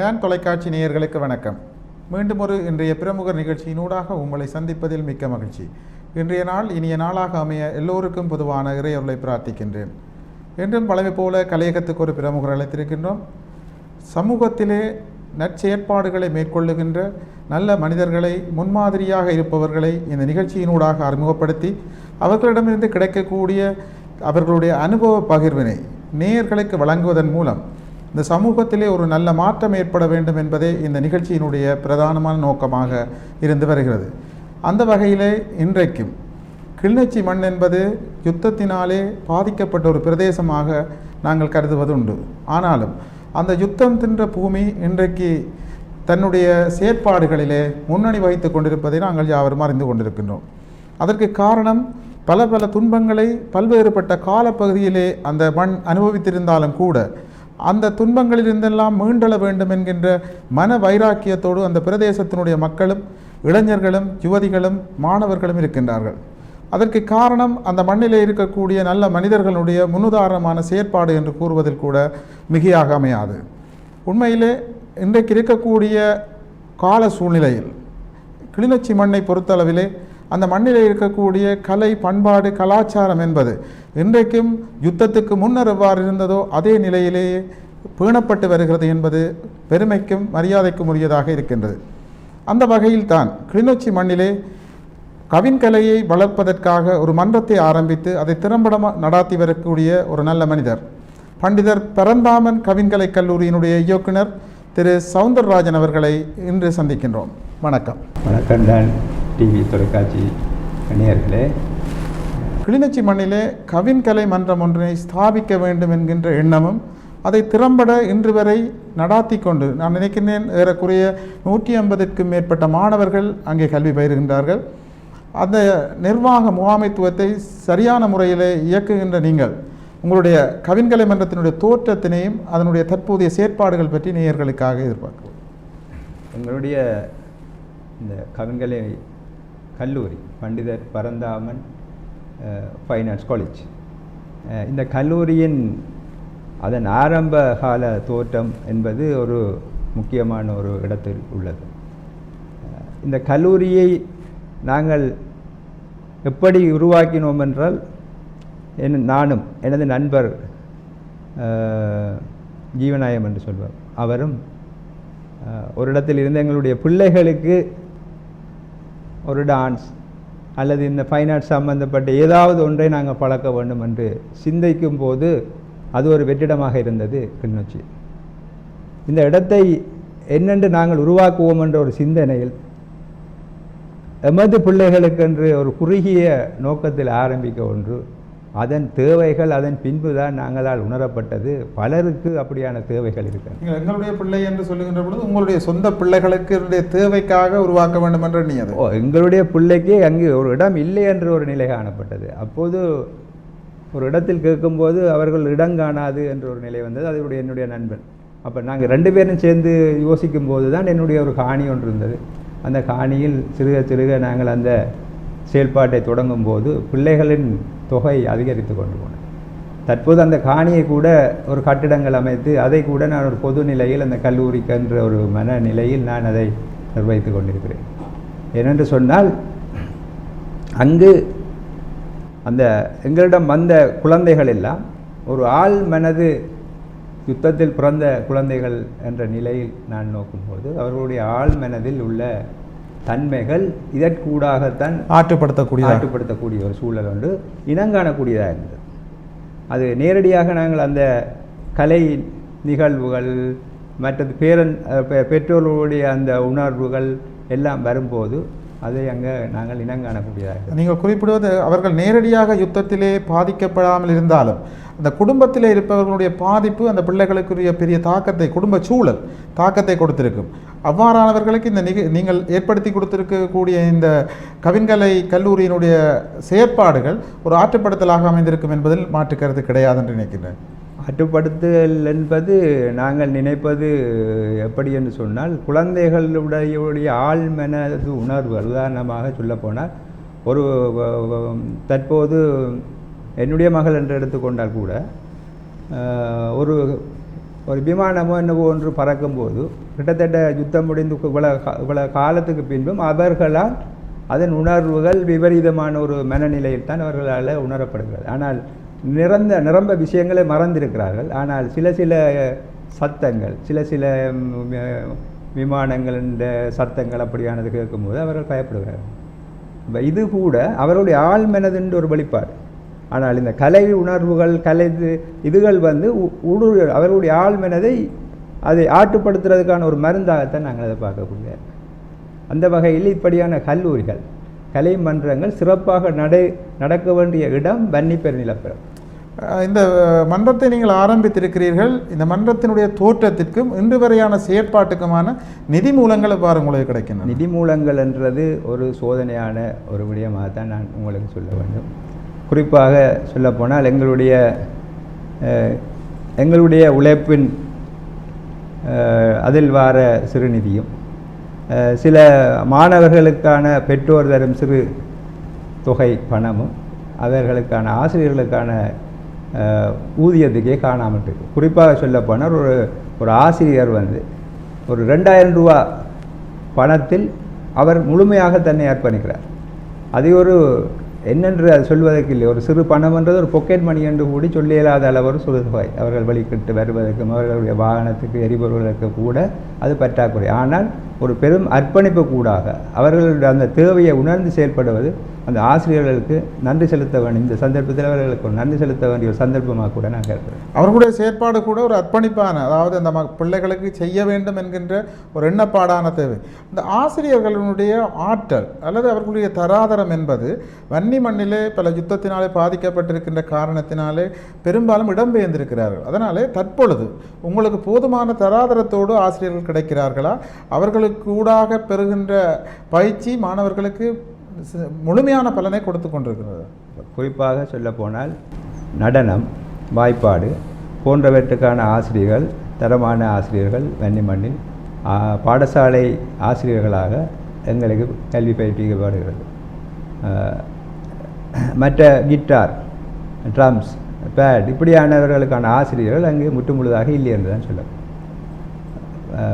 Tan தொலைக்காட்சி நேயர்களுக்கு வணக்கம். மீண்டும் ஒரு இன்றைய பிரமுகர் நிகழ்ச்சியினூடாக உங்களை சந்திப்பதில் மிக்க மகிழ்ச்சி. இன்றைய நாள் இனிய நாளாக அமைய எல்லோருக்கும் பொதுவான இறையொருளை பிரார்த்திக்கின்றேன். என்றும் பழமை போல கலையகத்துக்கு ஒரு பிரமுகர் அழைத்திருக்கின்றோம். சமூகத்திலே நற்செயற்பாடுகளை மேற்கொள்ளுகின்ற நல்ல மனிதர்களை முன்மாதிரியாக இருப்பவர்களை இந்த நிகழ்ச்சியினூடாக அறிமுகப்படுத்தி அவர்களிடமிருந்து கிடைக்கக்கூடிய அவர்களுடைய அனுபவ பகிர்வினை நேயர்களுக்கு வழங்குவதன் மூலம் இந்த சமூகத்திலே ஒரு நல்ல மாற்றம் ஏற்பட வேண்டும் என்பதே இந்த நிகழ்ச்சியினுடைய பிரதானமான நோக்கமாக இருந்து வருகிறது. அந்த வகையிலே இன்றைக்கும் கிளிநொச்சி மண் என்பது யுத்தத்தினாலே பாதிக்கப்பட்ட ஒரு பிரதேசமாக நாங்கள் கருதுவதுண்டு. ஆனாலும் அந்த யுத்தம் தின்ற பூமி இன்றைக்கு தன்னுடைய செயற்பாடுகளிலே முன்னணி வகித்து கொண்டிருப்பதை நாங்கள் யாவரும் அறிந்து கொண்டிருக்கின்றோம். அதற்கு காரணம் பல பல துன்பங்களை பல்வேறுபட்ட காலப்பகுதியிலே அந்த மண் அனுபவித்திருந்தாலும் கூட அந்த துன்பங்களிலிருந்தெல்லாம் மீண்டெழ வேண்டும் என்கின்ற மன வைராக்கியத்தோடு அந்த பிரதேசத்தினுடைய மக்களும் இளைஞர்களும் யுவதிகளும் மாணவர்களும் இருக்கின்றார்கள். அதற்கு காரணம் அந்த மண்ணிலே இருக்கக்கூடிய நல்ல மனிதர்களுடைய முன்னுதாரணமான செயற்பாடு என்று கூறுவதில் கூட மிகையாக அமையாது. உண்மையிலே இன்றைக்கு இருக்கக்கூடிய கால சூழ்நிலையில் கிளிநொச்சி மண்ணை பொறுத்தளவிலே அந்த மண்ணில் இருக்கக்கூடிய கலை பண்பாடு கலாச்சாரம் என்பது இன்றைக்கும் யுத்தத்துக்கு முன்னர் எவ்வாறு இருந்ததோ அதே நிலையிலேயே பேணப்பட்டு வருகிறது என்பது பெருமைக்கும் மரியாதைக்கும் உரியதாக இருக்கின்றது. அந்த வகையில் தான் கிளிநொச்சி மண்ணிலே கவின்கலையை வளர்ப்பதற்காக ஒரு மன்றத்தை ஆரம்பித்து அதை திறம்பட நடாத்தி வரக்கூடிய ஒரு நல்ல மனிதர். பண்டிதர் பரந்தாமன் கவின்கலை கல்லூரியினுடைய இயக்குனர் திரு சவுந்தரராஜன் அவர்களை இன்று சந்திக்கின்றோம். வணக்கம். வணக்கம் தான் டிவி தொலைக்காட்சி நேயர்களே கிளிநொச்சி மண்ணிலே கவின்கலை மன்றம் ஒன்றினை ஸ்தாபிக்க வேண்டும் என்கின்ற எண்ணமும் அதை திறம்பட இன்று வரை நடாத்தி கொண்டு நான் நினைக்கின்றேன் ஏறக்குறைய நூற்றி ஐம்பதுக்கும் மேற்பட்ட மாணவர்கள் அங்கே கல்வி பயிர்கின்றார்கள். அந்த நிர்வாக முகாமைத்துவத்தை சரியான முறையிலே இயக்குகின்ற நீங்கள் உங்களுடைய கவின்கலை மன்றத்தினுடைய தோற்றத்தினையும் அதனுடைய தற்போதைய செயற்பாடுகள் பற்றி நேயர்களுக்காக எதிர்பார்க்கிறோம். எங்களுடைய இந்த கவின்கலை கல்லூரி பண்டிதர் பரந்தாமன் ஃபைன் ஆர்ட்ஸ் காலேஜ் இந்த கல்லூரியின் அதன் ஆரம்ப கால தோற்றம் என்பது ஒரு முக்கியமான ஒரு இடத்தில் உள்ளது. இந்த கல்லூரியை நாங்கள் எப்படி உருவாக்கினோம் என்றால் என் நானும் எனது நண்பர் ஜீவநாயம் என்று சொல்வார். அவரும் ஒரு இடத்தில் இருந்து எங்களுடைய பிள்ளைகளுக்கு ஒரு டான்ஸ் அல்லது இந்த ஃபைன் ஆர்ட்ஸ் சம்பந்தப்பட்ட ஏதாவது ஒன்றை நாங்கள் பழக்க வேண்டும் என்று சிந்திக்கும் போது அது ஒரு வெற்றிடமாக இருந்தது கிளிநொச்சி. இந்த இடத்தை என்னென்று நாங்கள் உருவாக்குவோம் என்ற ஒரு சிந்தனையில் எமது பிள்ளைகளுக்கென்று ஒரு குறுகிய நோக்கத்தில் ஆரம்பிக்க ஒன்று அதன் தேவைகள் அதன் பின்புதான் நாங்களால் உணரப்பட்டது. பலருக்கு அப்படியான தேவைகள் நீங்கள் எங்களுடைய பிள்ளை என்று சொல்லுகின்ற பொழுது உங்களுடைய சொந்த பிள்ளைகளுக்கு என்னுடைய தேவைக்காக உருவாக்க வேண்டும் என்ற நீ அது ஓ எங்களுடைய பிள்ளைக்கு அங்கு ஒரு இடம் இல்லை என்ற ஒரு நிலை காணப்பட்டது. அப்போது ஒரு இடத்தில் கேட்கும்போது அவர்கள் இடம் காணாது என்ற ஒரு நிலை வந்தது. அதனுடைய என்னுடைய நண்பன். அப்போ நாங்கள் ரெண்டு பேரும் சேர்ந்து யோசிக்கும் போது தான் என்னுடைய ஒரு காணி ஒன்று இருந்தது. அந்த காணியில் சிறுக சிறுக நாங்கள் அந்த செயல்பாட்டை தொடங்கும் போது பிள்ளைகளின் தொகை அதிகரித்து கொண்டு போனது. தற்போது அந்த காணியை கூட ஒரு கட்டிடங்கள் அமைத்து அதை கூட நான் ஒரு பொது நிலையில் அந்த கல்லூரிக்கு என்ற ஒரு மனநிலையில் நான் அதை நிர்வகித்து கொண்டிருக்கிறேன். ஏனென்று சொன்னால் அங்கு அந்த எங்களிடம் வந்த குழந்தைகள் எல்லாம் ஒரு ஆள் மனது யுத்தத்தில் பிறந்த குழந்தைகள் என்ற நிலையில் நான் நோக்கும்போது அவர்களுடைய ஆள் மனதில் உள்ள தன்மைகள் இதற்கூடாகத்தான் ஆற்றுப்படுத்தக்கூடிய ஆட்டுப்படுத்தக்கூடிய ஒரு சூழல் ஒன்று இனங்காணக்கூடியதாக இருந்தது. அது நேரடியாக நாங்கள் அந்த கலை நிகழ்வுகள் மற்றது பேரன் பெற்றோர்களுடைய அந்த உணர்வுகள் எல்லாம் வரும்போது அதை அங்கே நாங்கள் இனங்காணக்கூடியதாக நீங்கள் குறிப்பிடுவது அவர்கள் நேரடியாக யுத்தத்திலே பாதிக்கப்படாமல் இருந்தாலும் அந்த குடும்பத்திலே இருப்பவர்களுடைய பாதிப்பு அந்த பிள்ளைகளுக்குரிய பெரிய தாக்கத்தை குடும்ப சூழல் தாக்கத்தை கொடுத்திருக்கும். அவ்வாறானவர்களுக்கு இந்த நிக நீங்கள் ஏற்படுத்தி கொடுத்திருக்கக்கூடிய இந்த கவின்கலை கல்லூரியினுடைய செயற்பாடுகள் ஒரு ஆற்றுப்படுத்தலாக அமைந்திருக்கும் என்பதில் மாற்று கருத்து கிடையாது என்று நினைக்கின்றேன். கட்டுப்படுத்துதல் என்பது நாங்கள் நினைப்பது எப்படி என்று சொன்னால் குழந்தைகளுடைய ஆழ்மனது உணர்வு உதாரணமாக சொல்லப்போனால் ஒரு தற்போது என்னுடைய மகள் என்று எடுத்துக்கொண்டால் கூட ஒரு ஒரு விமானமோ என்னவோ ஒன்று பறக்கும்போது கிட்டத்தட்ட யுத்தம் முடிந்து இவ்வளோ கா- இவ்வளவு காலத்துக்கு பின்பும் அவர்களால் அதன் உணர்வுகள் விபரீதமான ஒரு மனநிலையில் தான் அவர்களால் உணரப்படுகிறது. ஆனால் நிறந்த நிரம்ப விஷயங்களை மறந்திருக்கிறார்கள். ஆனால் சில சில சத்தங்கள் சில சில விமானங்கள் இந்த சத்தங்கள் அப்படியானது கேட்கும்போது அவர்கள் பயப்படுகிறார்கள். இது கூட அவருடைய மனதுன்ற ஒரு வெளிப்பாடு. ஆனால் இந்த கலை உணர்வுகள் கலை இதுகள் வந்து உ- ஊடுருவ அவருடைய ஆழ்மனதை அதை ஆட்டுப்படுத்துறதுக்கான ஒரு மருந்தாகத்தான் நாங்கள் அதை பார்க்கக்கூடிய. அந்த வகையில் இப்படியான கல்லூரிகள் கலை மன்றங்கள் சிறப்பாக நடை நடக்க வேண்டிய இடம் வன்னிப்பெரு நிலப்பரம் இந்த மன்றத்தை நீங்கள் ஆரம்பித்திருக்கிறீர்கள். இந்த மன்றத்தினுடைய தோற்றத்திற்கும் இன்று வரையான செயற்பாட்டுக்குமான நிதி மூலங்கள் எவ்வாறு உங்களுக்கு கிடைக்கின்றன? நிதி மூலங்கள் என்றது ஒரு சோதனையான ஒரு விடயமாக தான் நான் உங்களுக்கு சொல்ல வேண்டும். குறிப்பாக சொல்லப்போனால் எங்களுடைய எங்களுடைய உழைப்பின் அதில் வார சிறுநிதியும் சில மாணவர்களுக்கான பெற்றோர் தரும் சிறு தொகை பணமும் அவர்களுக்கான ஆசிரியர்களுக்கான ஊதியத்துக்கே காணாமல் இருக்கு குறிப்பாக சொல்லப்போனால் ஒரு ஒரு ஆசிரியர் வந்து ஒரு ரெண்டாயிரம் ரூபா பணத்தில் அவர் முழுமையாக தன்னை அர்ப்பணிக்கிறார் அது ஒரு என்னென்று அது சொல்வதற்கு இல்லை. ஒரு சிறு பணம்ன்றது ஒரு பொக்கெட் மணி என்று கூடி சொல்ல இயலாத அளவு ஒரு அவர்கள் வழிகிட்டு வருவதற்கும் அவர்களுடைய வாகனத்துக்கு எரிபொருளுக்கு கூட அது பற்றாக்குறை. ஆனால் ஒரு பெரும் அர்ப்பணிப்பு கூடாக. அவர்களுடைய அந்த தேவையை உணர்ந்து செயல்படுவது அந்த ஆசிரியர்களுக்கு நன்றி செலுத்த வேண்டும். இந்த சந்தர்ப்பத்தில் அவர்களுக்கு நன்றி செலுத்த வேண்டிய ஒரு சந்தர்ப்பமாக கூட நான் கேட்கிறேன் அவர்களுடைய செயற்பாடு கூட ஒரு அர்ப்பணிப்பான அதாவது அந்த ம- பிள்ளைகளுக்கு செய்ய வேண்டும் என்கின்ற ஒரு எண்ணப்பாடான தேவை. இந்த ஆசிரியர்களுடைய ஆற்றல் அல்லது அவர்களுடைய தராதரம் என்பது வன்னி மண்ணிலே பல யுத்தத்தினாலே பாதிக்கப்பட்டிருக்கின்ற காரணத்தினாலே பெரும்பாலும் இடம்பெயர்ந்திருக்கிறார்கள். அதனாலே தற்பொழுது உங்களுக்கு போதுமான தராதரத்தோடு ஆசிரியர்கள் கிடைக்கிறார்களா? அவர்களுக்கு ஊடாக பெறுகின்ற பயிற்சி மாணவர்களுக்கு முழுமையான பலனை கொடுத்து கொண்டிருக்கிறது. குறிப்பாக சொல்லப்போனால் நடனம் வாய்ப்பாடு போன்றவற்றுக்கான ஆசிரியர்கள் தரமான ஆசிரியர்கள் வன்னிமண்ணில் பாடசாலை ஆசிரியர்களாக எங்களுக்கு கல்வி பயிற்றுவிக்கப்படுகிறது மற்ற கிட்டார் ட்ரம்ஸ் பேட் இப்படியானவர்களுக்கான ஆசிரியர்கள் அங்கு முற்று முழுதாக இல்லை என்று தான் சொல்லலாம்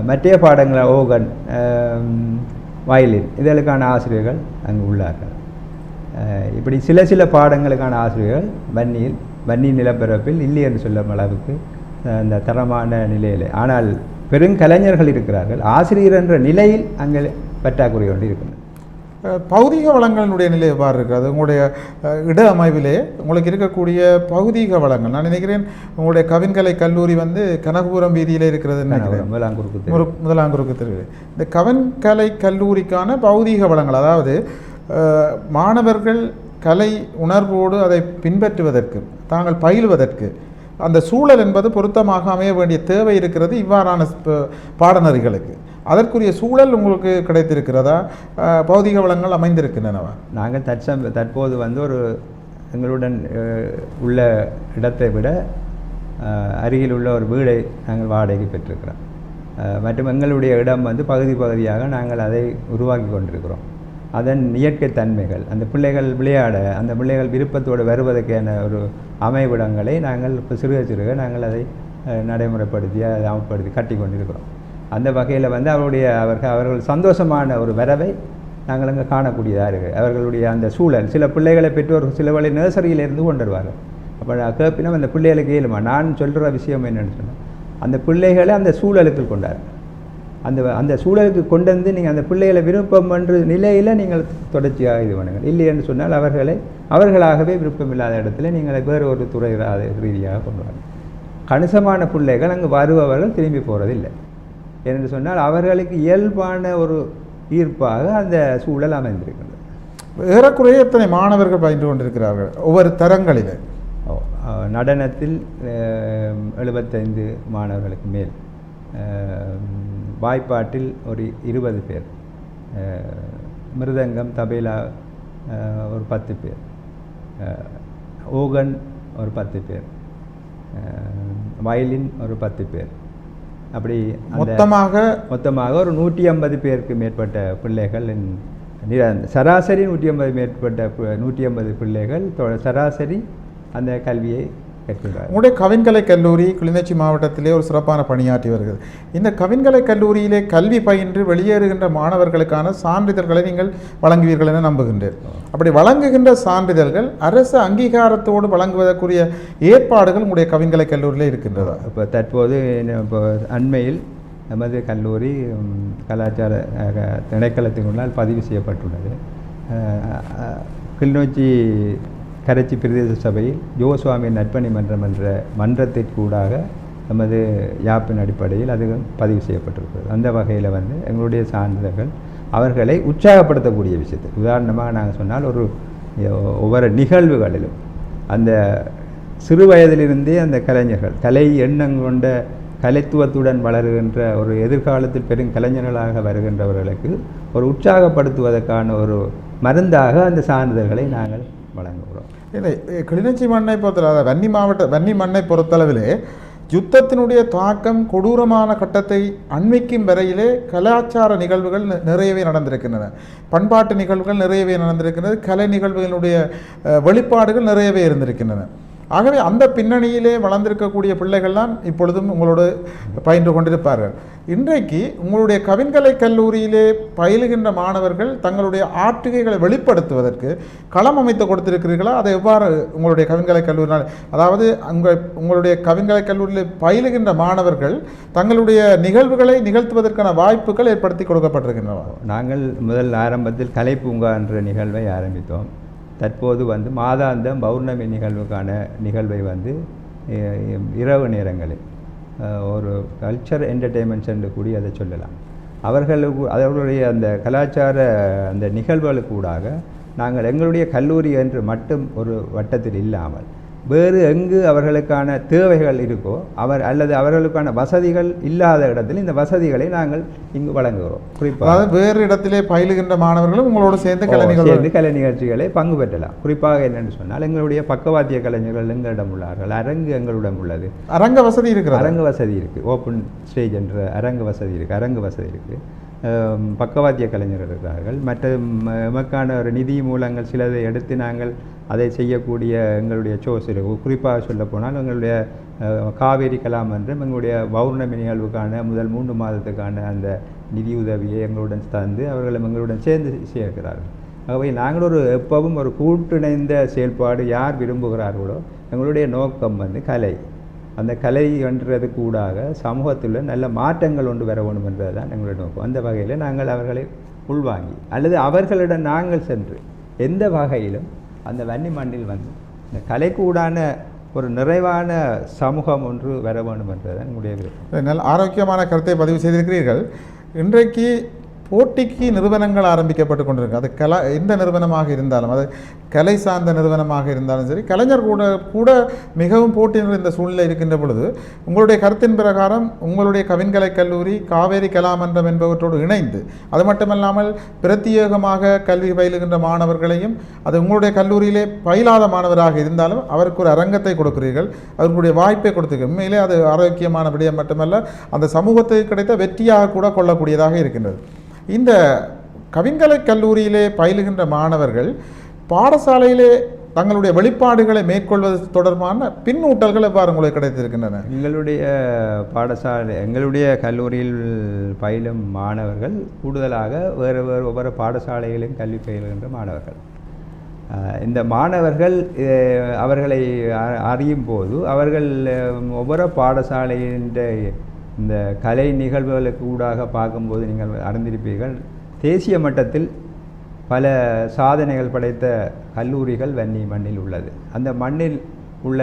மற்ற பாடங்கள் ஓகன் வயலின் இதற்கான ஆசிரியர்கள் அங்கு உள்ளார்கள். இப்படி சில சில பாடங்களுக்கான ஆசிரியர்கள் வன்னியில் வன்னி நிலப்பரப்பில் இல்லை என்று சொல்லும் அளவுக்கு அந்த தரமான நிலையில். ஆனால் பெருங்கலைஞர்கள் இருக்கிறார்கள். ஆசிரியர் என்ற நிலையில் அங்கே பற்றாக்குறை ஒன்று இருக்கிறது. பௌதீக வளங்களினுடைய நிலை எவ்வாறு இருக்கிறது உங்களுடைய இட அமைவிலே உங்களுக்கு இருக்கக்கூடிய பௌதீக வளங்கள். நான் நினைக்கிறேன் உங்களுடைய கவின்கலை கல்லூரி வந்து கனகபுரம் வீதியிலே இருக்கிறது நினைக்கிறேன். முதலாங்குறுக்கு தெரு. இந்த கவன்கலை கல்லூரிக்கான பௌதீக வளங்கள் அதாவது மாணவர்கள் கலை உணர்வோடு அதை பின்பற்றுவதற்கு தாங்கள் பயிலுவதற்கு அந்த சூழல் என்பது பொருத்தமாக அமைய வேண்டிய தேவை இருக்கிறது இவ்வாறான பாடநெறிகளுக்கு. அதற்குரிய சூழல் உங்களுக்கு கிடைத்திருக்கிறதா? பௌதிக வளங்கள் அமைந்திருக்கின்றனவா? நாங்கள் தற்சம் தற்போது வந்து ஒரு எங்களுடன் உள்ள இடத்தை விட அருகில் உள்ள ஒரு வீடை நாங்கள் வாடகைக்கு பெற்றிருக்கிறோம். மற்றும் எங்களுடைய இடம் வந்து பகுதி பகுதியாக நாங்கள் அதை உருவாக்கி கொண்டிருக்கிறோம். அதன் இயற்கை தன்மைகள் அந்த பிள்ளைகள் விளையாட அந்த பிள்ளைகள் விருப்பத்தோடு வருவதற்கான ஒரு அமைவிடங்களை நாங்கள் இப்போ சிறுக சிறுக நாங்கள் அதை நடைமுறைப்படுத்தி அதை அமப்படுத்தி கட்டி கொண்டிருக்கிறோம். அந்த வகையில் வந்து அவருடைய அவர்கள் அவர்கள் சந்தோஷமான ஒரு வரவை நாங்கள் அங்கே காணக்கூடியதாக இருக்குது அவர்களுடைய அந்த சூழல் சில பிள்ளைகளை பெற்றோர் சில வழி நர்சரியிலிருந்து கொண்டு வருவார்கள். அப்போ நான் கேட்பினும் அந்த பிள்ளைகளுக்கு இயலுமா நான் சொல்கிற விஷயம் என்னென்னு சொன்னால் அந்த பிள்ளைகளை அந்த சூழலுக்கு கொண்டார். அந்த அந்த சூழலுக்கு கொண்டு வந்து நீங்கள் அந்த பிள்ளைகளை விருப்பம் என்ற நிலையில் நீங்கள் தொடர்ச்சியாக இது பண்ணுங்கள். இல்லை என்று சொன்னால் அவர்களை அவர்களாகவே விருப்பம் இல்லாத இடத்துல நீங்கள் வேறு ஒரு துறை ரீதியாக கொண்டு வாங்க. கணிசமான பிள்ளைகள் அங்கே வருபவர்கள் திரும்பி போகிறதில்லை என்று சொன்னால் அவர்களுக்கு இயல்பான ஒரு ஈர்ப்பாக அந்த சூழல் அமைந்திருக்கின்றது. ஏறக்குறைய எத்தனை மாணவர்கள் பயின்று கொண்டிருக்கிறார்கள்? ஒவ்வொரு தரங்களிலே. நடனத்தில் எழுபத்தைந்து மாணவர்களுக்கு மேல். வாய்ப்பாட்டில் ஒரு இருபது பேர். மிருதங்கம் தபேலா ஒரு பத்து பேர். ஓகன் ஒரு பத்து பேர். வயலின் ஒரு பத்து பேர். அப்படி மொத்தமாக மொத்தமாக ஒரு நூற்றி ஐம்பது பேருக்கு மேற்பட்ட பிள்ளைகள் சராசரி நூற்றி ஐம்பது மேற்பட்ட நூற்றி ஐம்பது பிள்ளைகள் சராசரி அந்த கல்வியை உங்களுடைய கவின்கலை கல்லூரி கிளிநொச்சி மாவட்டத்திலே ஒரு சிறப்பான பணியாற்றி வருகிறது. இந்த கவின்கலை கல்லூரியிலே கல்வி பயின்று வெளியேறுகின்ற மாணவர்களுக்கான சான்றிதழ்களை நீங்கள் வழங்குவீர்கள் என நம்புகின்றேன். அப்படி வழங்குகின்ற சான்றிதழ்கள் அரசு அங்கீகாரத்தோடு வழங்குவதற்குரிய ஏற்பாடுகள் உங்களுடைய கவின்கலை கல்லூரியிலே இருக்கின்றதா? இப்போ தற்போது இப்போ அண்மையில் நமது கல்லூரி கலாச்சார அஹ், திணைக்களத்தினுள்ளால் பதிவு செய்யப்பட்டுள்ளது. கிளிநொச்சி கரைச்சி பிரதேச சபையில் யோசுவாமி நற்பணி மன்றம் என்ற மன்றத்திற்கூடாக நமது யாப்பின் அடிப்படையில் அது பதிவு செய்யப்பட்டிருக்கிறது. அந்த வகையில் வந்து எங்களுடைய சான்றிதழ்கள் அவர்களை உற்சாகப்படுத்தக்கூடிய விஷயத்தில். உதாரணமாக நாங்கள் சொன்னால் ஒரு ஒவ்வொரு நிகழ்வுகளிலும் அந்த சிறு வயதிலிருந்தே அந்த கலைஞர்கள் கலை எண்ணம் கொண்ட கலைத்துவத்துடன் வளருகின்ற ஒரு எதிர்காலத்தில் பெரும் கலைஞர்களாக வருகின்றவர்களுக்கு ஒரு உற்சாகப்படுத்துவதற்கான ஒரு மருந்தாக அந்த சான்றிதழ்களை நாங்கள் வழங்குகிறோம். இல்லை கிளிநொச்சி மண்ணை பொறுத்தளவு வன்னி மாவட்ட வன்னி மண்ணை பொறுத்தளவிலே யுத்தத்தினுடைய தாக்கம் கொடூரமான கட்டத்தை அண்மைக்கும் வரையிலே கலாச்சார நிகழ்வுகள் நிறையவே நடந்திருக்கின்றன. பண்பாட்டு நிகழ்வுகள் நிறையவே நடந்திருக்கின்றது. கலை நிகழ்வுகளுடைய வெளிப்பாடுகள் நிறையவே இருந்திருக்கின்றன. ஆகவே அந்த பின்னணியிலே வளர்ந்திருக்கக்கூடிய பிள்ளைகள்லாம் இப்பொழுதும் உங்களோடு பயின்று கொண்டிருப்பார்கள். இன்றைக்கு உங்களுடைய கவின்கலை கல்லூரியிலே பயிலுகின்ற மாணவர்கள் தங்களுடைய ஆற்றுகைகளை வெளிப்படுத்துவதற்கு களம் அமைத்து கொடுத்திருக்கிறீர்களா? அதை எவ்வாறு உங்களுடைய கவின்கலை கல்லூரினால் அதாவது உங்கள் உங்களுடைய கவின்கலை கல்லூரியில் பயிலுகின்ற மாணவர்கள் தங்களுடைய நிகழ்வுகளை நிகழ்த்துவதற்கான வாய்ப்புகள் ஏற்படுத்தி கொடுக்கப்பட்டிருக்கின்றன? நாங்கள் முதல் ஆரம்பத்தில் கலை பூங்கா என்ற நிகழ்வை ஆரம்பித்தோம். தற்போது வந்து மாதாந்தம் பௌர்ணமி நிகழ்வுக்கான நிகழ்வை வந்து இரவு நேரங்களில் ஒரு கல்ச்சர் என்டர்டெயின்மெண்ட்ஸ் என்று கூடி அதை சொல்லலாம். அவர்களுக்கு அவர்களுடைய அந்த கலாச்சார அந்த நிகழ்வுகளுக்கூடாக நாங்கள் எங்களுடைய கல்லூரி என்று மட்டும் ஒரு வட்டத்தில் இல்லாமல் வேறு எங்கு அவர்களுக்கான தேவைகள் இருக்கோ அவர் அல்லது அவர்களுக்கான வசதிகள் இல்லாத இடத்தில் இந்த வசதிகளை நாங்கள் இங்கு வழங்குகிறோம். குறிப்பாக வேறு இடத்திலே பயிலுகின்ற மாணவர்களும் உங்களோடு சேர்ந்து கலை சேர்ந்து கலை நிகழ்ச்சிகளை பங்கு பெற்றலாம். குறிப்பாக என்னென்னு சொன்னால் எங்களுடைய பக்கவாத்திய கலைஞர்கள் எங்களிடம் உள்ளார்கள். அரங்கு எங்களிடம் உள்ளது. அரங்க வசதி இருக்கிறது? அரங்கு வசதி இருக்குது ஓப்பன் ஸ்டேஜ் என்ற அரங்கு வசதி இருக்குது அரங்கு வசதி இருக்குது பக்கவாத்திய கலைஞர் இருக்கிறார்கள். மற்ற ம- எமக்கான ஒரு நிதி மூலங்கள் சிலதை எடுத்து நாங்கள் அதை செய்யக்கூடிய எங்களுடைய ஷோஸ் இருக்கு குறிப்பாக சொல்லப் போனால் எங்களுடைய காவேரி கலாம் என்றும் எங்களுடைய பௌர்ணமி நிகழ்வுக்கான முதல் மூன்று மாதத்துக்கான அந்த நிதி உதவியை எங்களுடன் தந்து அவர்களும் எங்களுடன் சேர்ந்து சேர்க்கிறார்கள். ஆகவே நாங்கள் ஒரு எப்பவும் ஒரு கூட்டிணைந்த செயல்பாடு யார் விரும்புகிறார்களோ எங்களுடைய நோக்கம் வந்து கலை. அந்த கலை என்றது கூடாக சமூகத்தில் நல்ல மாற்றங்கள் ஒன்று வர வேண்டும் என்பது தான் எங்களுடைய நோக்கம். அந்த வகையில் நாங்கள் அவர்களை உள்வாங்கி அல்லது அவர்களிடம் நாங்கள் சென்று எந்த வகையிலும் அந்த வன்னி மண்ணில் வந்து இந்த கலைக்கூடான ஒரு நிறைவான சமூகம் ஒன்று வர வேண்டும் என்பதுதான் எங்களுடைய விருப்பம். நல்ல ஆரோக்கியமான கருத்தை பதிவு செய்திருக்கிறீர்கள். இன்றைக்கு போட்டிக்கு நிறுவனங்கள் ஆரம்பிக்கப்பட்டு கொண்டிருக்கு. அது கலா எந்த நிறுவனமாக இருந்தாலும் அது கலை சார்ந்த நிறுவனமாக இருந்தாலும் சரி கலைஞர் கூட கூட மிகவும் போட்டி இந்த சூழ்நிலை இருக்கின்ற பொழுது உங்களுடைய கருத்தின் பிரகாரம் உங்களுடைய கவின்கலை கல்லூரி காவேரி கலாமன்றம் என்பவற்றோடு இணைந்து அது மட்டுமல்லாமல் பிரத்யேகமாக கல்வி பயிலுகின்ற மாணவர்களையும் அது உங்களுடைய கல்லூரியிலே பயிலாத மாணவராக இருந்தாலும் அவருக்கு ஒரு அரங்கத்தை கொடுக்கிறீர்கள் அவர்களுடைய வாய்ப்பை கொடுத்துருக்க உண்மையிலே அது ஆரோக்கியமான விடயம் மட்டுமல்ல அந்த சமூகத்துக்கு கிடைத்த வெற்றியாக கூட கொள்ளக்கூடியதாக இருக்கின்றது. இந்த கவிங்கலை கல்லூரியிலே பயிலுகின்ற மாணவர்கள் பாடசாலையிலே தங்களுடைய வெளிப்பாடுகளை மேற்கொள்வது தொடர்பான பின்னூட்டல்கள் எவ்வாறு உங்களுக்கு கிடைத்திருக்கின்றன? எங்களுடைய பாடசாலை எங்களுடைய கல்லூரியில் பயிலும் மாணவர்கள் கூடுதலாக வேறு வேறு ஒவ்வொரு பாடசாலைகளிலும் கல்வி பயிலுகின்ற மாணவர்கள். இந்த மாணவர்கள் அவர்களை அறியும் போது அவர்கள் ஒவ்வொரு பாடசாலையின் இந்த கலை நிகழ்வுகளுக்கு ஊடாக பார்க்கும்போது நீங்கள் அறிந்திருப்பீர்கள். தேசிய மட்டத்தில் பல சாதனைகள் படைத்த கல்லூரிகள் வன்னி மண்ணில் உள்ளது. அந்த மண்ணில் உள்ள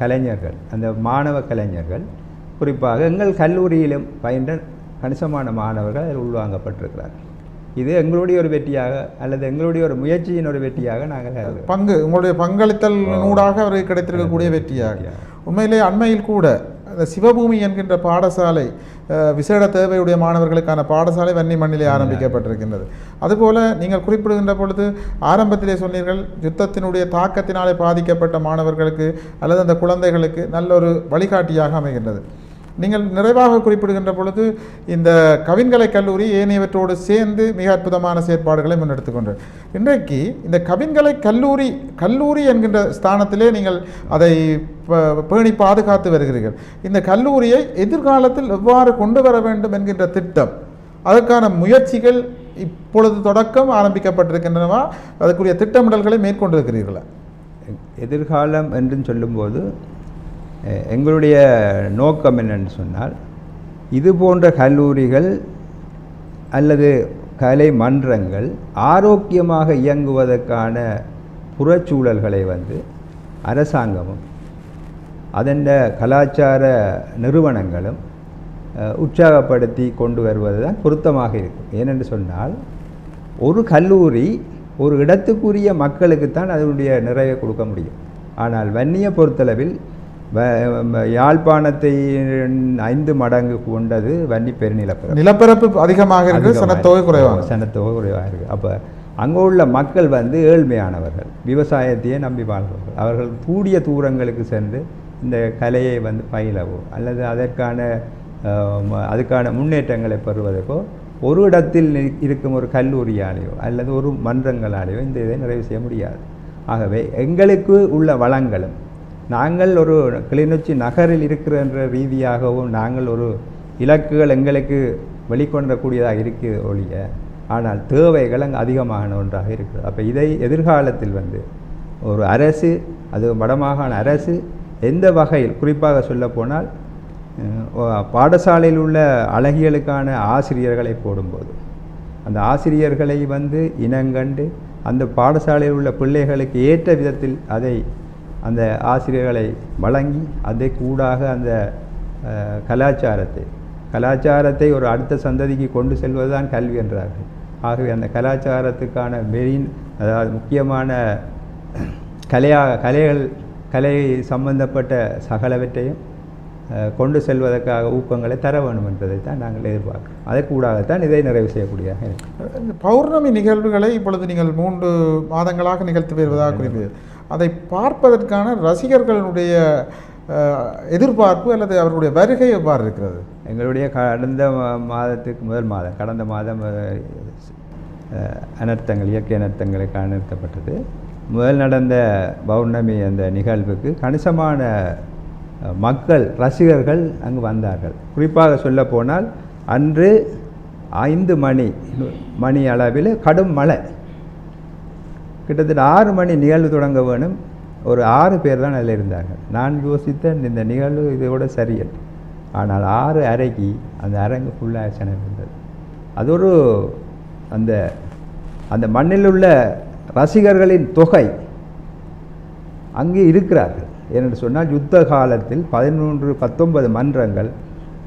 கலைஞர்கள் அந்த மாணவ கலைஞர்கள் குறிப்பாக எங்கள் கல்லூரியிலும் பயின்ற கணிசமான மாணவர்கள் அதில் உள்வாங்கப்பட்டிருக்கிறார்கள். இது எங்களுடைய ஒரு வெற்றியாக அல்லது எங்களுடைய ஒரு முயற்சியின் ஒரு வெற்றியாக நாங்கள். பங்கு உங்களுடைய பங்களித்தல் நூடாக அவருக்கு கிடைத்திருக்கக்கூடிய வெற்றியாக. உண்மையிலே அண்மையில் கூட அந்த சிவபூமி என்கின்ற பாடசாலை விசேட தேவையுடைய மாணவர்களுக்கான பாடசாலை வன்னி மண்ணிலே ஆரம்பிக்கப்பட்டிருக்கின்றது. அதுபோல நீங்கள் குறிப்பிடுகின்ற பொழுது ஆரம்பத்திலே சொன்னீர்கள் யுத்தத்தினுடைய தாக்கத்தினாலே பாதிக்கப்பட்ட மாணவர்களுக்கு அல்லது அந்த குழந்தைகளுக்கு நல்ல ஒரு வழிகாட்டியாக அமைகின்றது. நீங்கள் நிறைவாக குறிப்பிடுகின்ற பொழுது இந்த கவின்கலை கல்லூரி ஏனையவற்றோடு சேர்ந்து மிக அற்புதமான செயற்பாடுகளை முன்னெடுத்துக்கொண்டு இன்றைக்கு இந்த கவின்கலை கல்லூரி கல்லூரி என்கின்ற ஸ்தானத்திலே நீங்கள் அதை பேணி பாதுகாத்து வருகிறீர்கள். இந்த கல்லூரியை எதிர்காலத்தில் எவ்வாறு கொண்டு வர வேண்டும் என்கின்ற திட்டம் அதற்கான முயற்சிகள் இப்பொழுது தொடக்கம் ஆரம்பிக்கப்பட்டிருக்கின்றனவா? அதற்குரிய திட்டமிடல்களை மேற்கொண்டிருக்கிறீர்களா? எதிர்காலம் என்று சொல்லும்போது எங்களுடைய நோக்கம் என்னென்னு சொன்னால் இது போன்ற கல்லூரிகள் அல்லது கலை மன்றங்கள் ஆரோக்கியமாக இயங்குவதற்கான புறச்சூழல்களை வந்து அரசாங்கமும் அதன் கலாச்சார நிறுவனங்களும் உற்சாகப்படுத்தி கொண்டு வருவது தான் பொருத்தமாக இருக்கும். ஏனென்று சொன்னால் ஒரு கல்லூரி ஒரு இடத்துக்குரிய மக்களுக்குத்தான் அதனுடைய நிறைவை கொடுக்க முடியும். ஆனால் வன்னியை பொறுத்தளவில் யாழ்ப்பாணத்தை ஐந்து மடங்கு கொண்டது வன்னி பெருநிலப்பரப்பு நிலப்பரப்பு. அதிகமாக இருக்கு அதிகமாக சனத்தொகை. குறைவாக. சனத்தொகை குறைவாக இருக்குது. அப்போ அங்கே உள்ள மக்கள் வந்து ஏழ்மையானவர்கள் விவசாயத்தையே நம்பி வாழ்பவர்கள். அவர்கள் கூடிய தூரங்களுக்கு சென்று இந்த கலையை வந்து பயிலவோ அல்லது அதற்கான அதுக்கான முன்னேற்றங்களை பெறுவதற்கோ ஒரு இடத்தில் இரு- இருக்கும் ஒரு கல்லூரியாலேயோ அல்லது ஒரு மன்றங்களாலேயோ இந்த இதை நிறைவு செய்ய முடியாது. ஆகவே எங்களுக்கு உள்ள வளங்களும் நாங்கள் ஒரு கிளிநொச்சி நகரில் இருக்கிற ரீதியாகவும் நாங்கள் ஒரு இலக்குகள் எங்களுக்கு வெளிக்கொண்டக்கூடியதாக இருக்குது ஒழிய ஆனால் தேவைகள் அங்கே அதிகமான ஒன்றாக இருக்குது. அப்போ இதை எதிர்காலத்தில் வந்து ஒரு அரசு அது வடமாகாண அரசு எந்த வகையில் குறிப்பாக சொல்லப்போனால் பாடசாலையில் உள்ள அழகியலுக்கான ஆசிரியர்களை போடும்போது அந்த ஆசிரியர்களை வந்து இனங்கண்டு அந்த பாடசாலையில் உள்ள பிள்ளைகளுக்கு ஏற்ற விதத்தில் அதை அந்த ஆசிரியர்களை வழங்கி அதை கூடாக அந்த கலாச்சாரத்தை கலாச்சாரத்தை ஒரு அடுத்த சந்ததிக்கு கொண்டு செல்வதுதான் கல்வி என்றார்கள். ஆகவே அந்த கலாச்சாரத்துக்கான மெயின் அதாவது முக்கியமான கலையாக கலைகள் கலை சம்பந்தப்பட்ட சகலவற்றையும் கொண்டு செல்வதற்காக ஊக்கங்களை தர வேண்டும் என்பதை தான் நாங்கள் எதிர்பார்க்கிறோம். அதற்கூடாகத்தான் இதை நிறைவு செய்யக்கூடியதாக இருக்கு. இந்த பௌர்ணமி நிகழ்வுகளை இப்பொழுது நீங்கள் மூன்று மாதங்களாக நிகழ்த்தி வருவதாக குறிப்பிது அதை பார்ப்பதற்கான ரசிகர்களுடைய எதிர்பார்ப்பு அல்லது அவர்களுடைய வருகை எவ்வாறு இருக்கிறது? எங்களுடைய கடந்த மாதத்துக்கு முதல் மாதம் கடந்த மாதம் அனர்த்தங்கள் இயற்கை அனர்த்தங்களுக்கு நிறுத்தப்பட்டது முதல் நடந்த பௌர்ணமி அந்த நிகழ்வுக்கு கணிசமான மக்கள் ரசிகர்கள் அங்கு வந்தார்கள். குறிப்பாக சொல்லப்போனால் அன்று ஐந்து மணி மணி அளவில் கடும் மழை. கிட்டத்தட்ட ஆறு மணி நிகழ்வு தொடங்க வேணும். ஒரு ஆறு பேர் தான் அதில் இருந்தார்கள். நான் யோசித்தேன் இந்த நிகழ்வு இதோட சரியல். ஆனால் ஆறு அறைக்கு அந்த அரங்கு ஃபுல்லாக ஜனம் இருந்தது அது ஒரு அந்த அந்த மண்ணில் உள்ள ரசிகர்களின் தொகை அங்கே இருக்கிறார்கள். ஏனென்று சொன்னால் யுத்த காலத்தில் பதினொன்று பத்தொன்பது மன்றங்கள்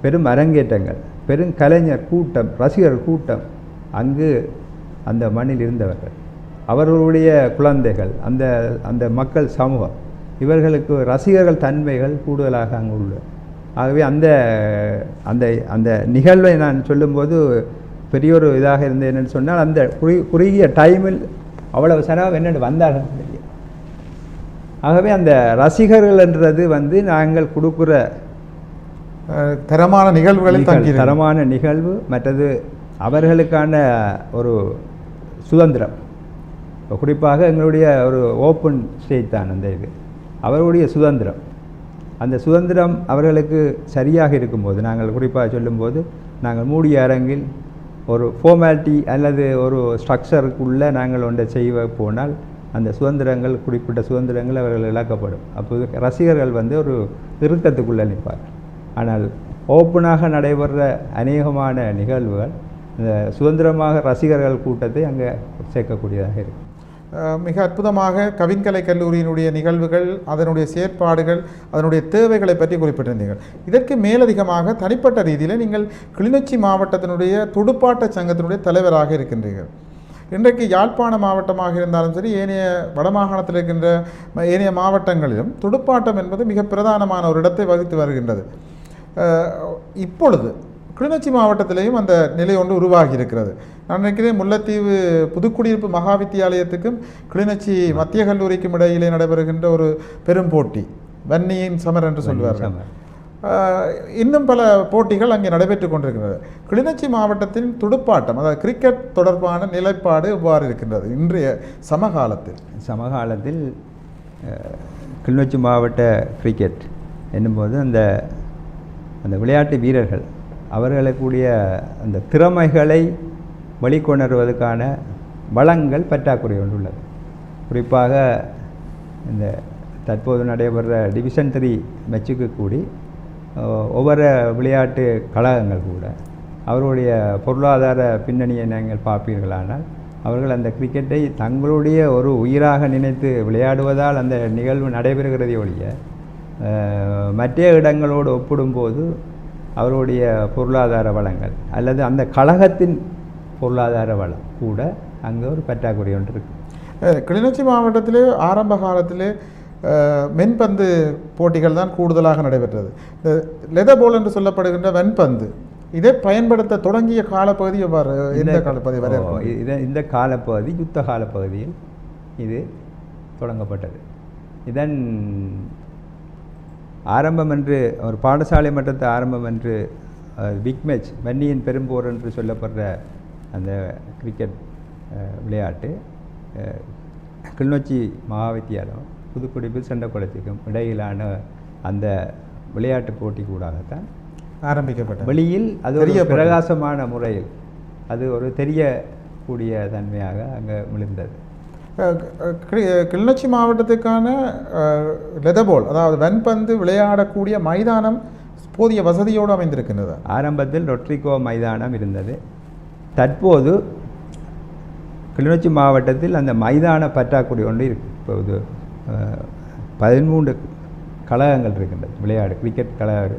பெரும் அரங்கேற்றங்கள் பெரும் கலைஞர் கூட்டம் ரசிகர் கூட்டம் அங்கு அந்த மண்ணில் இருந்தவர்கள். அவர்களுடைய குழந்தைகள் அந்த அந்த மக்கள் சமூகம் இவர்களுக்கு ரசிகர்கள் தன்மைகள் கூடுதலாக அங்கு உள்ள ஆகவே அந்த அந்த அந்த நிகழ்வை நான் சொல்லும்போது பெரிய ஒரு இதாக இருந்தது என்னன்னு சொன்னால் அந்த குறு குறுகிய டைமில் அவ்வளவு சனம் என்னென்னு வந்தார்கள் ஆகவே அந்த ரசிகர்கள்ன்றது வந்து நாங்கள் கொடுக்குற தரமான நிகழ்வுகளில் தங்கி தரமான நிகழ்வு மற்றது அவர்களுக்கான ஒரு சுதந்திரம். குறிப்பாக எங்களுடைய ஒரு ஓப்பன் ஸ்டேட் தான் அந்த இது. அவருடைய சுதந்திரம். அந்த சுதந்திரம் அவர்களுக்கு சரியாக இருக்கும்போது நாங்கள் குறிப்பாக சொல்லும்போது நாங்கள் மூடிய அரங்கில் ஒரு ஃபார்மாலிட்டி அல்லது ஒரு ஸ்ட்ரக்சருக்குள்ளே நாங்கள் ஒன்றை செய்ய போனால் அந்த சுதந்திரங்கள் குறிப்பிட்ட சுதந்திரங்கள் அவர்கள் இழக்கப்படும். அப்போது ரசிகர்கள் வந்து ஒரு இறுக்கத்துக்குள்ளே நிற்பார்கள். ஆனால் ஓப்பனாக நடைபெற அநேகமான நிகழ்வுகள் இந்த சுதந்திரமாக ரசிகர்கள் கூட்டத்தை அங்கே சேர்க்கக்கூடியதாக இருக்கும் மிக அற்புதமாக கவின்கலை கல்லூரியினுடைய நிகழ்வுகள் அதனுடைய செயற்பாடுகள் அதனுடைய தேவைகளை பற்றி குறிப்பிட்டிருந்தீர்கள். இதற்கு மேலதிகமாக தனிப்பட்ட ரீதியில் நீங்கள் கிளிநொச்சி மாவட்டத்தினுடைய துடுப்பாட்ட சங்கத்தினுடைய தலைவராக இருக்கின்றீர்கள். இன்றைக்கு யாழ்ப்பாண மாவட்டமாக இருந்தாலும் சரி ஏனைய வடமாகாணத்தில் இருக்கின்ற ஏனைய மாவட்டங்களிலும் துடுப்பாட்டம் என்பது மிக பிரதானமான ஒரு இடத்தை வகித்து வருகின்றது. இப்பொழுது கிளிநொச்சி மாவட்டத்திலேயும் அந்த நிலை ஒன்று உருவாகி இருக்கிறது நான் நினைக்கிறேன் முல்லைத்தீவு புதுக்குடியிருப்பு மகா வித்தியாலயத்துக்கும் கிளிநொச்சி மத்திய கல்லூரிக்கும் இடையிலே நடைபெறுகின்ற ஒரு பெரும் போட்டி. வன்னியின் சமர் என்று சொல்வார்கள். இன்னும் பல போட்டிகள் அங்கே நடைபெற்று கொண்டிருக்கின்றது கிளிநொச்சி மாவட்டத்தின் துடுப்பாட்டம் அதாவது கிரிக்கெட் தொடர்பான நிலைப்பாடு இவ்வாறு இருக்கின்றது? இன்றைய சமகாலத்தில். சமகாலத்தில் கிளிநொச்சி மாவட்ட கிரிக்கெட் என்னும்போது அந்த அந்த விளையாட்டு வீரர்கள் அவர்களுக்குரிய அந்த திறமைகளை வெளிக்கொணர்வதற்கான வளங்கள் பற்றாக்குறை கொண்டுள்ளது. குறிப்பாக இந்த தற்போது நடைபெற டிவிஷன் த்ரீ மெச்சுக்கு கூடி ஒவ்வொரு விளையாட்டு கழகங்கள் கூட அவருடைய பொருளாதார பின்னணியை நீங்கள் பார்ப்பீர்களானால் அவர்கள் அந்த கிரிக்கெட்டை தங்களுடைய ஒரு உயிராக நினைத்து விளையாடுவதால் அந்த நிகழ்வு நடைபெறுகிறதே ஒழிய மற்ற இடங்களோடு ஒப்பிடும்போது அவருடைய பொருளாதார வளங்கள் அல்லது அந்த கழகத்தின் பொருளாதார வளம் கூட அங்கே ஒரு பற்றாக்குறை ஒன்று இருக்குது கிளிநொச்சி மாவட்டத்திலே ஆரம்ப காலத்திலே மென்பந்து போட்டிகள் தான் கூடுதலாக நடைபெற்றது. லெதர் போல் என்று சொல்லப்படுகின்ற வெண்பந்து இதை பயன்படுத்த தொடங்கிய காலப்பகுதி எவ்வாறு எந்த காலப்பகுதி வரை இத- இந்த காலப்பகுதி யுத்த காலப்பகுதியில் இது தொடங்கப்பட்டது. இதன் ஆரம்பம் என்று ஒரு பாடசாலை மட்டத்து ஆரம்பம் என்று பிக் மேட்ச் வன்னியின் பெரும்போர் என்று சொல்லப்படுற அந்த கிரிக்கெட் விளையாட்டு கிளிநொச்சி மகாவித்தியாலயம் புதுக்குடிப்பு செண்டக்குளத்துக்கும் இடையிலான அந்த விளையாட்டு போட்டி கூடாகத்தான் ஆரம்பிக்கப்பட்டது வெளியில் அது ஒரு. பிரகாசமான முறையில் அது ஒரு தெரியக்கூடிய தன்மையாக அங்கே விழுந்தது கிளிநொச்சி மாவட்டத்துக்கான லெதபோல் அதாவது வெண்பந்து விளையாடக்கூடிய மைதானம் போதிய வசதியோடு அமைந்திருக்கின்றது. ஆரம்பத்தில் ரொட்ரிகோ மைதானம் இருந்தது. தற்போது கிளிநொச்சி மாவட்டத்தில் அந்த மைதான பற்றாக்குறை ஒன்று இருக்கு. இப்போது பதிமூன்று கழகங்கள் இருக்கின்றது. விளையாடு கிரிக்கெட் கழக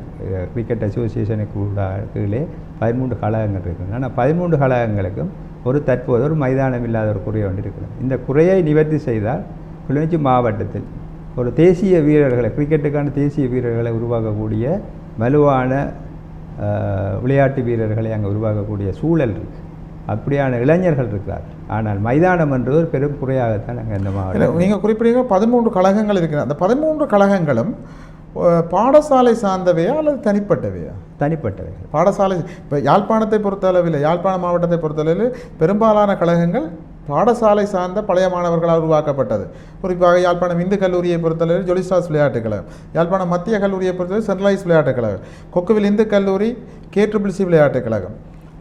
கிரிக்கெட் அசோசியேஷனுக்கு உள்ள- கீழே பதிமூன்று கழகங்கள் இருக்கின்றன. ஆனால் பதிமூன்று கழகங்களுக்கும் ஒரு தற்போது ஒரு மைதானம் இல்லாத ஒரு குறை ஒன்று இருக்கிறது இந்த குறையை நிவர்த்தி செய்தால் கிளிநொச்சி மாவட்டத்தில் ஒரு தேசிய வீரர்களை கிரிக்கெட்டுக்கான தேசிய வீரர்களை உருவாக்கக்கூடிய வலுவான விளையாட்டு வீரர்களை அங்கே உருவாக்கக்கூடிய சூழல் இருக்குது அப்படியான இளைஞர்கள் இருக்கிறார் ஆனால் மைதானம் என்றது ஒரு பெரும் குறையாகத்தான் அங்கே இந்த மாவட்டம் நீங்கள் குறிப்பிட்டீங்க பதிமூன்று கழகங்கள் இருக்கின்றன அந்த பதிமூன்று கழகங்களும் பாடசாலை சார்ந்தவையா அல்லது தனிப்பட்டவையா? தனிப்பட்டவைகள். பாடசாலை இப்போ யாழ்ப்பாணத்தை பொறுத்தளவில் யாழ்ப்பாண மாவட்டத்தை பொறுத்தளவில் பெரும்பாலான கழகங்கள் பாடசாலை சார்ந்த பழைய மாணவர்களால் உருவாக்கப்பட்டது. குறிப்பாக யாழ்ப்பாணம் இந்து கல்லூரியை பொறுத்தளவில் ஜொலிஸ்டாஸ் விளையாட்டுக் கழகம் யாழ்ப்பாணம் மத்திய கல்லூரியை பொறுத்தளவில் சென்ட்ரலைஸ் விளையாட்டுக் கழகம் கொக்குவில் இந்து கல்லூரி கே ட்ரிபிள் சி விளையாட்டுக் கழகம்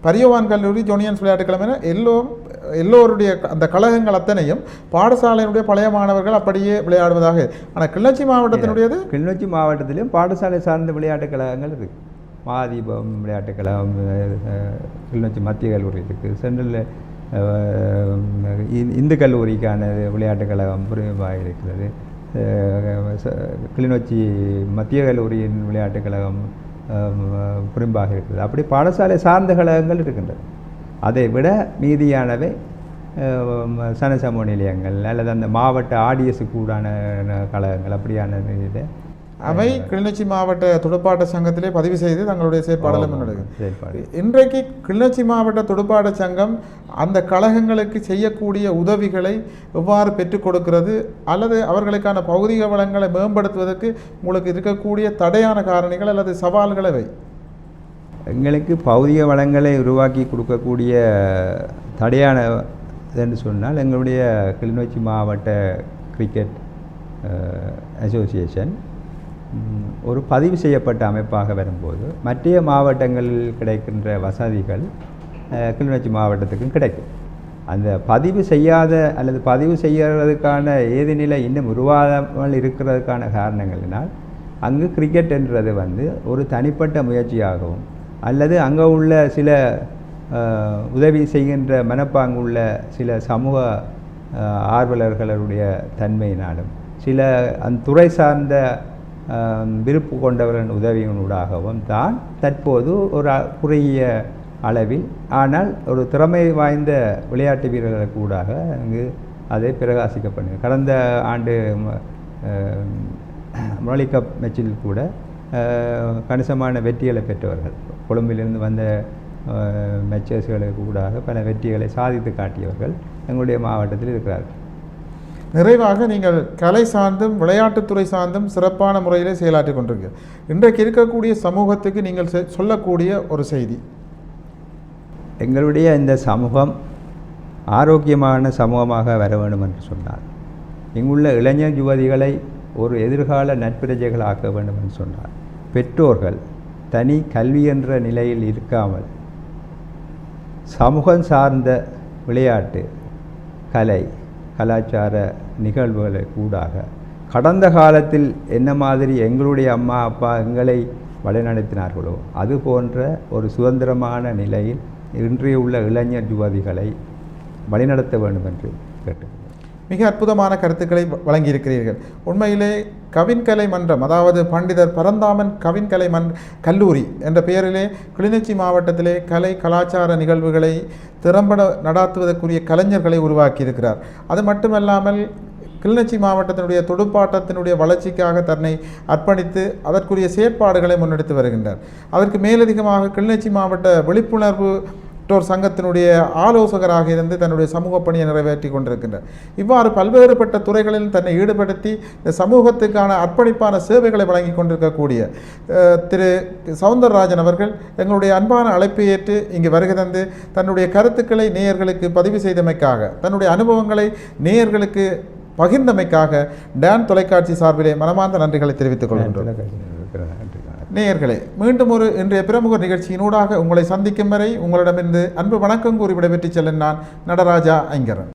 பரியவான் கல்லூரி ஜோனியன்ஸ் விளையாட்டுக் எல்லோரும் எல்லோருடைய அந்த கழகங்கள் அத்தனையும் பாடசாலையினுடைய பழைய மாணவர்கள் அப்படியே விளையாடுவதாக ஆனால் கிளர்ச்சி மாவட்டத்தினுடையது? கிளிநொச்சி மாவட்டத்திலும் பாடசாலை சார்ந்த விளையாட்டுக் கழகங்கள் இருக்குது மாதீபம் விளையாட்டுக் கழகம் கிளிநொச்சி மத்திய கல்லூரி இருக்குது சென்ட்ரல் இந்து கல்லூரிக்கான விளையாட்டுக் கழகம் புரிவாக இருக்கிறது. கிளிநொச்சி மத்திய கல்லூரியின் விளையாட்டுக் கழகம் அஹ், இருக்கிறது. அப்படி பாடசாலை சார்ந்த கழகங்கள் இருக்கின்றது அதை விட மீதியானவை சனசமூக நிலையங்கள் அல்லது அந்த மாவட்ட ஆடிஎஸ் கூடான கழகங்கள் அப்படியான இதை. அவை கிளிநொச்சி மாவட்ட துடுப்பாட்ட சங்கத்திலே பதிவு செய்து தங்களுடைய செயற்பாடுகளை ஆமாம், முன்னெடுக்கும். இன்றைக்கு கிளிநொச்சி மாவட்ட துடுப்பாட்ட சங்கம் அந்த கழகங்களுக்கு செய்யக்கூடிய உதவிகளை எவ்வாறு பெற்றுக் கொடுக்கிறது அல்லது அவர்களுக்கான பௌதிக வளங்களை மேம்படுத்துவதற்கு உங்களுக்கு இருக்கக்கூடிய தடையான காரணிகள் அல்லது சவால்களை வை எங்களுக்கு பௌதிக வளங்களை உருவாக்கி கொடுக்கக்கூடிய தடையான என்று சொன்னால் எங்களுடைய கிளிநொச்சி மாவட்ட கிரிக்கெட் அசோசியேஷன் ஒரு பதிவு செய்யப்பட்ட அமைப்பாக வரும்போது மற்ற மாவட்டங்களில் கிடைக்கின்ற வசதிகள் கிளிநொச்சி மாவட்டத்துக்கும் கிடைக்கும். அந்த பதிவு செய்யாத அல்லது பதிவு செய்யறதுக்கான ஏதுநிலை இன்னும் உருவாகாமல் இருக்கிறதுக்கான காரணங்களினால் அங்கு கிரிக்கெட் என்றது வந்து ஒரு தனிப்பட்ட முயற்சியாகவும் அல்லது அங்கே உள்ள சில உதவி செய்கின்ற மனப்பாங்குள்ள சில சமூக ஆர்வலர்களுடைய தன்மையினாலும் சில அந்த துறை சார்ந்த விருப்பு கொண்டவர்களின் உதவியினூடாகவும் தான் தற்போது ஒரு குறுகிய அளவில். ஆனால் ஒரு திறமை வாய்ந்த விளையாட்டு வீரர்களுக்கு ஊடாக அங்கு அதை பிரகாசிக்கப்படுகிறது கடந்த ஆண்டு ம- மெச்சில் முரளி கப் மேட்சில் கூட கணிசமான வெற்றிகளை பெற்றவர்கள். கொழும்பிலிருந்து வந்த மெச்சர்ஸ்களுக்கு ஊடாக பல வெற்றிகளை சாதித்து காட்டியவர்கள் எங்களுடைய மாவட்டத்தில் இருக்கிறார்கள். நிறைவாக நீங்கள் கலை சார்ந்தும் விளையாட்டுத்துறை சார்ந்தும் சிறப்பான முறையிலே செயலாற்றி கொண்டிருக்கீங்க இன்றைக்கு இருக்கக்கூடிய சமூகத்துக்கு நீங்கள் சொல்லக்கூடிய ஒரு செய்தி. எங்களுடைய இந்த சமூகம் ஆரோக்கியமான சமூகமாக வர வேண்டும் என்று சொன்னார். இங்குள்ள இளைஞர் யுவதிகளை ஒரு எதிர்கால நட்பிரஜைகள் ஆக்க வேண்டும் என்று சொன்னார். பெற்றோர்கள் தனி கல்வி என்ற நிலையில் இருக்காமல் சமூகம் சார்ந்த விளையாட்டு கலை கலாச்சார நிகழ்வுகளை கூடாக. கடந்த காலத்தில் என்ன மாதிரி எங்களுடைய அம்மா அப்பா எங்களை வழிநடத்தினார்களோ அது போன்ற ஒரு சுதந்திரமான நிலையில் இன்றைய உள்ள இளைஞர் யுவதிகளை வழிநடத்த வேண்டும் என்று கேட்டு மிக அற்புதமான கருத்துக்களை வழங்கியிருக்கிறீர்கள். உண்மையிலே கவின்கலை மன்றம் அதாவது பண்டிதர் பரந்தாமன் கவின்கலை மன் கல்லூரி என்ற பெயரிலே கிளிநொச்சி மாவட்டத்திலே கலை கலாச்சார நிகழ்வுகளை திறம்பட நடாத்துவதற்குரிய கலைஞர்களை உருவாக்கியிருக்கிறார். அது மட்டுமல்லாமல் கிளிநொச்சி மாவட்டத்தினுடைய துடுப்பாட்டத்தினுடைய வளர்ச்சிக்காக தன்னை அர்ப்பணித்து அதற்குரிய செயற்பாடுகளை முன்னெடுத்து வருகின்றார். அதற்கு மேலதிகமாக கிளிநொச்சி மாவட்ட விழிப்புணர்வு பெற்றோர் சங்கத்தினுடைய ஆலோசகராக இருந்து தன்னுடைய சமூக பணியை நிறைவேற்றி கொண்டிருக்கின்றார். இவ்வாறு பல்வேறுபட்ட துறைகளில் தன்னை ஈடுபடுத்தி இந்த சமூகத்துக்கான அர்ப்பணிப்பான சேவைகளை வழங்கி கொண்டிருக்கக்கூடிய திரு சவுந்தரராஜன் அவர்கள் எங்களுடைய அன்பான அழைப்பை ஏற்று இங்கு வருகை தந்து தன்னுடைய கருத்துக்களை நேயர்களுக்கு பதிவு செய்தமைக்காக தன்னுடைய அனுபவங்களை நேயர்களுக்கு பகிர்ந்தமைக்காக டான் தொலைக்காட்சி சார்பிலே மனமார்ந்த நன்றிகளை தெரிவித்துக் கொள்கின்றோம். நன்றி. நேயர்களே மீண்டும் ஒரு இன்றைய பிரமுக நிகழ்ச்சியினூடாக உங்களை சந்திக்கும் வரை உங்களிடமிருந்து அன்பு வணக்கம் கூறி விடைபெற்றுச் செல்லும் நான் நடராஜா ஐங்கரன்.